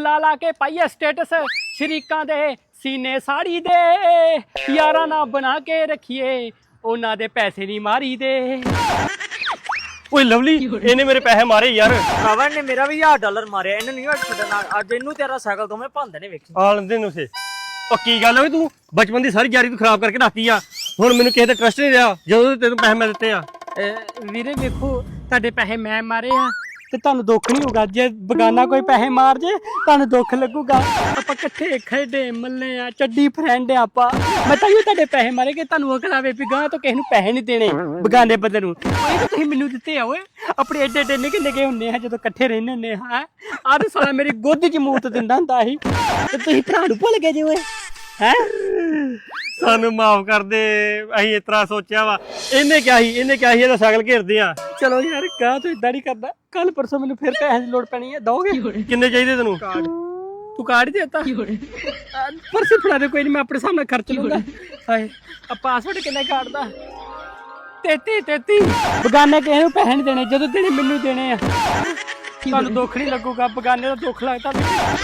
ਲਾ ਲਾ ਕੇ ਪਾਈਏ ਸਟੇਟਸ ਸ਼ਰੀਕਾਂ ਦੇ ਸੀਨੇ ਸਾੜੀ ਦੇ। ਯਾਰਾਂ ਨਾਲ ਬਣਾ ਕੇ ਰੱਖੀਏ ਉਹਨਾਂ ਦੇ ਪੈਸੇ ਨਹੀਂ ਮਾਰੀ ਦੇ। ਓਏ ਲਵਲੀ ਇਹਨੇ ਮੇਰੇ ਪੈਸੇ ਮਾਰੇ ਯਾਰ। ਕਵਰ ਨੇ ਮੇਰਾ ਵੀ 1000 ਡਾਲਰ ਮਾਰਿਆ ਇਹਨੂੰ ਨਹੀਂ ਛੱਡਣਾ ਅੱਜ ਇਹਨੂੰ ਤੇਰਾ ਸਾਈਕਲ ਦੋਵੇਂ ਭੰਦੇ ਨੇ ਵੇਖੀ। ਆ ਲੈਂਦੇ ਨੂੰ ਸੇ। ਪੱਕੀ ਗੱਲ ਓਏ ਤੂੰ? ਬਚਪਨ ਦੀ ਸਾਰੀ ਯਾਰੀ ਤੂੰ ਖਰਾਬ ਕਰਕੇ ਰੱਖਤੀ ਆ। ਹੁਣ ਮੈਨੂੰ ਕਿਸੇ ਤੇ ਟਰਸਟ ਨਹੀਂ ਰਿਹਾ ਜਦੋਂ ਦੇ ਤੈਨੂੰ ਪੈਸੇ ਮੈਂ ਦਿੱਤੇ ਆ। ਵੀਰੇ ਵੇਖੋ ਤੁਹਾਡੇ ਪੈਸੇ ਮੈਂ ਮਾਰੇ ਆ। ਤੇ ਤੁਹਾਨੂੰ ਦੁੱਖ ਨਹੀਂ ਹੋਊਗਾ। ਜੇ ਬਗਾਨਾ ਕੋਈ ਪੈਸੇ ਮਾਰ ਜੇ, ਤੁਹਾਨੂੰ ਦੁੱਖ ਲੱਗੂਗਾ। ਆਪਾਂ ਇਕੱਠੇ ਖੇਡੇ, ਮੱਲੇ ਆ, ਚੱਡੀ ਫਰੈਂਡ ਆ ਆਪਾਂ। ਮੈਂ ਤਾਂ ਇਹ ਤੁਹਾਡੇ ਪੈਸੇ ਮਾਰੇ ਕਿ ਤੁਹਾਨੂੰ ਅਕਲ ਆਵੇ ਵੀ ਗਾਂ ਤੋਂ ਕਿਸੇ ਨੂੰ ਪੈਸੇ ਨਹੀਂ ਦੇਣੇ ਬਗਾਨੇ ਬੰਦੇ ਨੂੰ। ਇਹ ਤਾਂ ਤੁਸੀਂ ਮੈਨੂੰ ਦਿੱਤੇ ਆ, ਓਏ। ਆਪਣੇ ਏਡੇ ਏਡੇ ਨਿੱਕੇ ਨਿੱਕੇ ਹੁੰਦੇ ਆ, ਜਦੋਂ ਇਕੱਠੇ ਰਹਿੰਦੇ ਹੁੰਦੇ ਆ ਆਹ ਤੇ ਸਾਲਾ ਮੇਰੀ ਗੋਦ 'ਚ ਮੂਤ ਦਿੰਦਾ ਹੁੰਦਾ ਸੀ। ਤੇ ਤੁਸੀਂ ਭਰਾ ਨੂੰ ਭੁੱਲ ਗਏ ਜੀ, ਓਏ। ਹੈ? ਸਾਨੂੰ ਮਾਫ ਕਰ ਦੇ, ਅਸੀਂ ਇਸ ਤਰ੍ਹਾਂ ਸੋਚਿਆ ਵਾ। ਇਹਨੇ ਕਿਹਾ ਸੀ, ਇਹਨੇ ਕਿਹਾ ਸੀ ਇਹਦਾ ਸਾਈਕਲ ਘੇਰਦੇ ਆ। ਚਲੋ ਯਾਰ ਗਾਂ ਤੋਂ ਇਦਾਂ ਨਹੀਂ ਕਰਦਾ ਕੱਲ ਪਰਸੋਂ ਮੈਨੂੰ ਫਿਰ ਪੈਸੇ ਦੀ ਲੋੜ ਪੈਣੀ ਹੈ। ਦੋਗੇ ਕਿੰਨੇ ਚਾਹੀਦੇ ਤੈਨੂੰ? ਤੂੰ ਕਾਰਡ ਹੀ ਦਿੱਤਾ। ਪਰਸੇ ਫੜਾ ਦੇ ਕੋਈ ਨਹੀਂ ਮੈਂ ਆਪਣੇ ਸਾਹਮਣੇ ਖਰਚ ਲੂੰਗਾ ਹਾਏ ਆ ਪਾਸਵਰਡ ਕਿੰਨੇ ਕਾਰਡ ਦਾ? 33 33 ਬਗਾਨੇ ਕਿਸੇ ਨੂੰ ਪੈਸੇ ਨਹੀਂ ਦੇਣੇ ਜਦੋਂ ਦੇਣੇ ਮੈਨੂੰ ਦੇਣੇ ਆ। ਤੁਹਾਨੂੰ ਦੁੱਖ ਨਹੀਂ ਲੱਗੂਗਾ ਬਗਾਨੇ ਦਾ ਦੁੱਖ ਲੱਗਦਾ ਮੈਨੂੰ।